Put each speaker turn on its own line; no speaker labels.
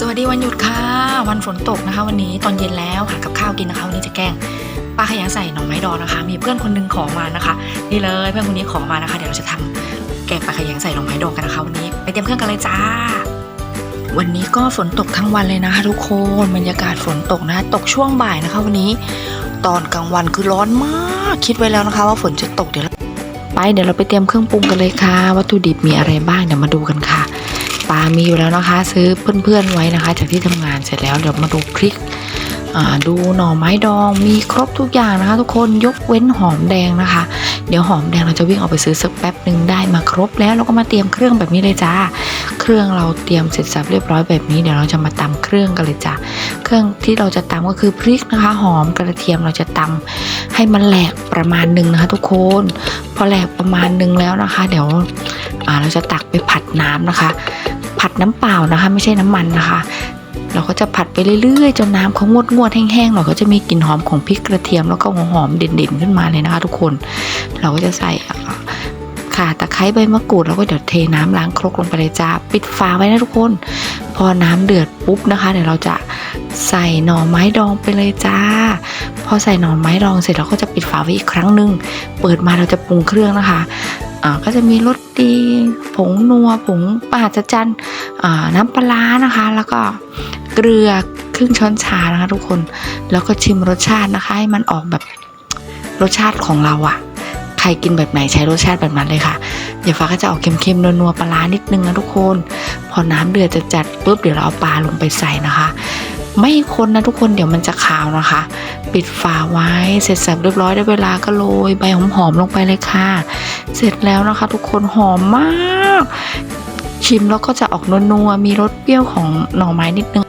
สวัสดีวันหยุดค่ะ วันฝนตกนะคะ วันนี้ตอนเย็นแล้วหากับข้าวกินนะคะวันนี้จะแกงปลาขยงใส่หน่อไม้ดองนะคะ มีเพื่อนคนหนึงขอมานะคะนี่เลยเพื่อนคนนี้ขอมานะคะเดี๋ยวเราจะทำแกงปลาขยงใส่หน่อไม้ดองกันนะคะวันนี้ไปเตรียมเครื่องกันเลยจ้า วันนี้ก็ฝนตกทั้งวันเลยนะคะทุกคนบรรยากาศฝนตกนะตกช่วงบ่ายนะคะ วันนี้ตอนกลางวันคือร้อนมากคิดไว้แล้วนะคะ ว่าฝนจะตกเดี๋ยวไปเดี๋ยวเราไปเตรียมเครื่องปรุงกันเลยค่ะ วัตถุดิบมีอะไรบ้างเดี๋ยวมาดูกันค่ะ ปลามีอยู่แล้วนะคะ ซื้อเพื่อนๆไว้นะคะ จากที่ทำงานเสร็จแล้วเดี๋ยวมาดูพริกดูหน่อไม้ดองมีครบทุกอย่างนะคะ ทุกคนยกเว้นหอมแดงนะคะ เดี๋ยวหอมแดงเราจะวิ่งออกไปซื้อสักแป๊บหนึ่งได้มาครบแล้วเราก็มาเตรียมเครื่องแบบนี้เลยจ้า เครื่องเราเตรียมเสร็จสับเรียบร้อยแบบนี้เดี๋ยวเราจะมาตำเครื่องกันเลยจ้าเครื่องที่เราจะตำก็คือพริกนะคะ หอมกระเทียมเราจะตำให้มันแหลกประมาณหนึ่งนะคะ ทุกคนพอแหลกประมาณหนึ่งแล้วนะคะ เดี๋ยวเราจะตักไปผัดน้ำนะคะ ผัดน้ำเปล่านะคะ ไม่ใช่น้ำมันนะคะ เราก็จะผัดไปเรื่อยๆจนน้ำเขางวดงวดแห้งๆหน่อยก็จะมีกลิ่นหอมของพริกกระเทียมแล้วก็หัวหอมเด่นๆขึ้นมาเลยนะคะทุกคน เราก็จะใส่อ่าข่าตะไคร้ใบมะกรูดแล้วก็เดี๋ยวเทน้ำล้างครกลงไปเลยจ้าปิดฝาไว้นะทุกคน พอน้ำเดือดปุ๊บนะคะ เดี๋ยวเราจะใส่หน่อไม้ดองไปเลยจ้า พอใส่หน่อไม้ดองเสร็จเราก็จะปิดฝาไว้อีกครั้งหนึ่งเปิดมาเราจะปรุงเครื่องนะคะ ก็จะมีรสดี ผงนัว ผงปลาจะจันน้ำปลานะคะ แล้วก็เกลือครึ่งช้อนชานะคะทุกคน แล้วก็ชิมรสชาตินะคะ ให้มันออกแบบรสชาติของเราอะใครกินแบบไหนใช้รสชาติแบบนั้นเลยค่ะ เดี๋ยวฟ้าก็จะออกเค็มๆนัวๆปลาร้านิดนึงนะทุกคน พอน้ำเดือดจะจัดปุ๊บเดี๋ยวเราเอาปลาลงไปใส่นะคะ ไม่คนนะทุกคนเดี๋ยวมันจะขาวนะคะ ปิดฝาไว้เสร็จสับเรียบร้อยได้เวลาก็โรยใบหอมๆลงไปเลยค่ะ เสร็จแล้วนะคะ ทุกคนหอมมาก ชิมแล้วก็จะออกนัวๆมีรสเปรี้ยวของหน่อไม้นิดนึง